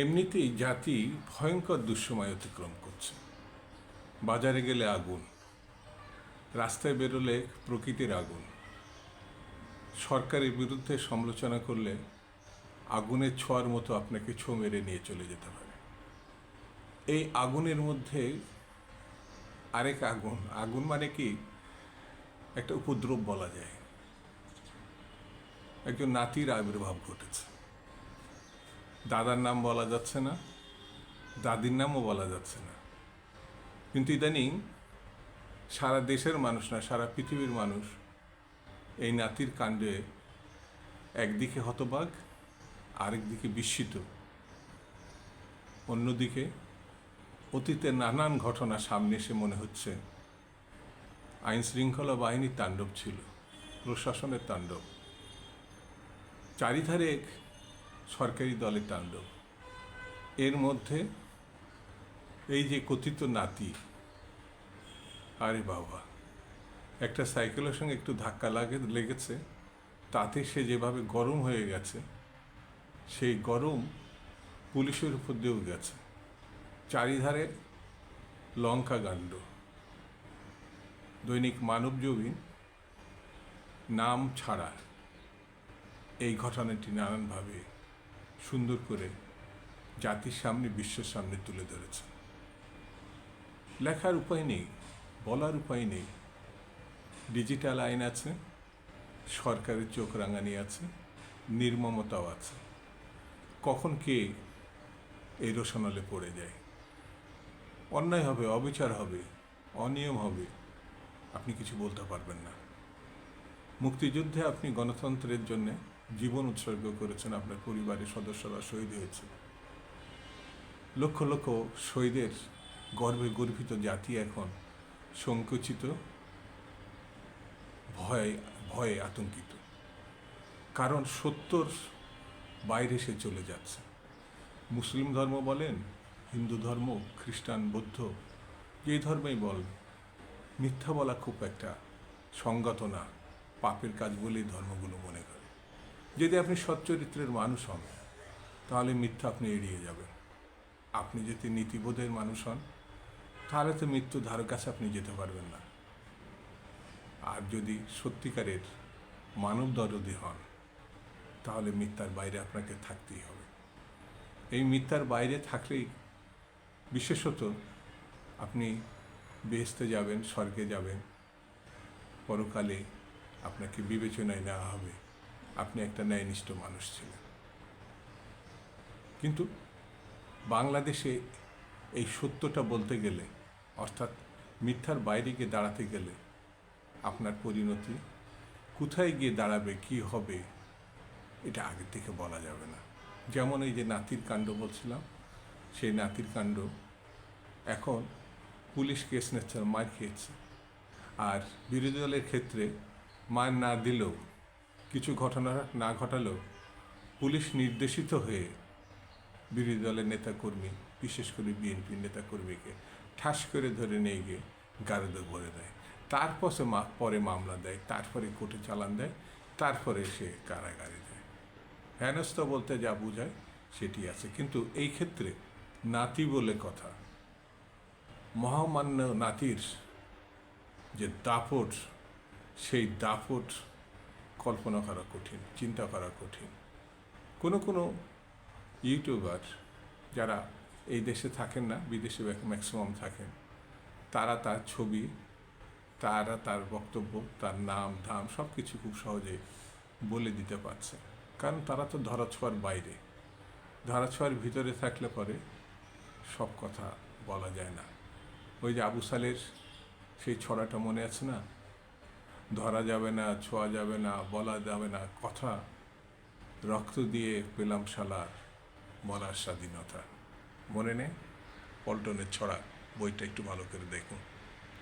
এমনিতেই জাতি ভয়ঙ্কর দুঃসময় অতিক্রম করছে। বাজারে গেলে আগুন, রাস্তায় বেরোলে প্রকৃতির আগুন। সরকারের বিরুদ্ধে সমালোচনা করলে আগুনের ছোঁয়ার মতো আপনাকে ছো মেরে নিয়ে চলে যেতে পারে। এই আগুনের মধ্যে আরেক আগুন আগুন মানে কি? একটা উপদ্রব বলা যায়। একজন নাতির আবির্ভাব ঘটেছে। দাদার নাম বলা যাচ্ছে না, দাদির নামও বলা যাচ্ছে না। কিন্তু ইদানিং সারা দেশের মানুষ না, সারা পৃথিবীর মানুষ এই নাতির কাণ্ডে একদিকে হতবাক, আরেকদিকে বিস্মিত। অন্যদিকে অতীতের নানান ঘটনা সামনে এসে মনে হচ্ছে আইন শৃঙ্খলা বাহিনীর তাণ্ডব ছিল, প্রশাসনের তাণ্ডব। চারিধারে সরকারি দলের তাণ্ডব। এর মধ্যে এই যে কথিত নাতি, আরে বাবা, একটা সাইকেলের সঙ্গে একটু ধাক্কা লাগে, লেগেছে, তাতে সে যেভাবে গরম হয়ে গেছে, সেই গরম পুলিশের উপর দিয়েও গেছে। চারিধারে লঙ্কা কাণ্ড দৈনিক মানবজীবী নাম ছাড়া এই ঘটনাটি নানানভাবে সুন্দর করে জাতির সামনে, বিশ্বের সামনে তুলে ধরেছে। লেখার উপায় নেই, বলার উপায় নেই। ডিজিটাল আইন আছে, সরকারের চোখ রাঙানি আছে, নির্মমতাও আছে। কখন কে এই রোশনালে পড়ে যায়? অন্যায় হবে, অবিচার হবে, অনিয়ম হবে, আপনি কিছু বলতে পারবেন না। মুক্তিযুদ্ধে আপনি গণতন্ত্রের জন্য জীবন উৎসর্গ করেছেন আপনার পরিবারের সদস্যরা শহীদ হয়েছে। লক্ষ লক্ষ শহীদের গর্বে গর্বিত জাতি এখন সংকুচিত, ভয়, ভয়ে আতঙ্কিত। কারণ সত্যর বাইরে সে চলে যাচ্ছে। মুসলিম ধর্ম বলেন, হিন্দু ধর্ম, খ্রিস্টান, বৌদ্ধ, যে ধর্মেই বল, মিথ্যা বলা খুব একটা সঙ্গত না, পাপের কাজ বলেই ধর্মগুলো মনে করে। যদি আপনি সচ্চরিত্রের মানুষ হন, তাহলে মিথ্যা আপনি এড়িয়ে যাবেন। আপনি যদি নীতিবোধের মানুষ হন, তাহলে তো মৃত্যু ধার কাছে আপনি যেতে পারবেন না। আর যদি সত্যিকারের মানব দরদি হন, তাহলে মিথ্যার বাইরে আপনাকে থাকতেই হবে। এই মিথ্যার বাইরে থাকলেই বিশেষত আপনি বেহেস্তে যাবেন, স্বর্গে যাবেন, পরকালে আপনাকে বিবেচনায় নেওয়া হবে। আপনি একটা ন্যায়নিষ্ঠ মানুষ ছিলেন। কিন্তু বাংলাদেশে এই সত্যটা বলতে গেলে, অর্থাৎ মিথ্যার বাইরে গিয়ে দাঁড়াতে গেলে আপনার পরিণতি কোথায় গিয়ে দাঁড়াবে, কি হবে, এটা আগে থেকে বলা যাবে না। যেমন এই যে নাতির কাণ্ড বলছিলাম, সেই নাতির কাণ্ড এখন পুলিশ কেস নিচ্ছে মার খেয়েছে। আর বিরোধী দলের ক্ষেত্রে মার না দিলেও কিছু ঘটনা না ঘটালেও পুলিশ নির্দেশিত হয়ে বিরোধী দলের নেতাকর্মী, বিশেষ করে বিএনপির নেতাকর্মীকে ঠাস করে ধরে নিয়ে গিয়ে গারদে ভরে দেয়। তারপর সে পরে মামলা দেয়, তারপরে কোর্টে চালান দেয়, তারপরে সে কারাগারে দেয় হেনস্থ বলতে যা বোঝায় সেটি আছে। কিন্তু এই ক্ষেত্রে নাতি বলে কথা, মহামান্য নাতির যে দাপট, সেই দাপট কল্পনা করা কঠিন, চিন্তা করা কঠিন। কোনো কোনো ইউটিউবার যারা এই দেশে থাকেন না, বিদেশে ম্যাক্সিমাম থাকেন, তারা তার ছবি, তারা তার বক্তব্য, তার নাম, ধাম সব কিছু খুব সহজে বলে দিতে পারছে। কারণ তারা তো ধরাছোঁয়ার বাইরে। ধরাছোঁয়ার ভিতরে থাকলে পরে সব কথা বলা যায় না। ওই যে আবু সালের সেই ছড়াটা মনে আছে না? ধরা যাবে না, ছোঁয়া যাবে না, বলা যাবে না, কথা রক্ত দিয়ে পেলাম শালার বলার স্বাধীনতা। মনে নেই? পল্টনের ছড়া, বইটা একটু ভালো করে দেখুন।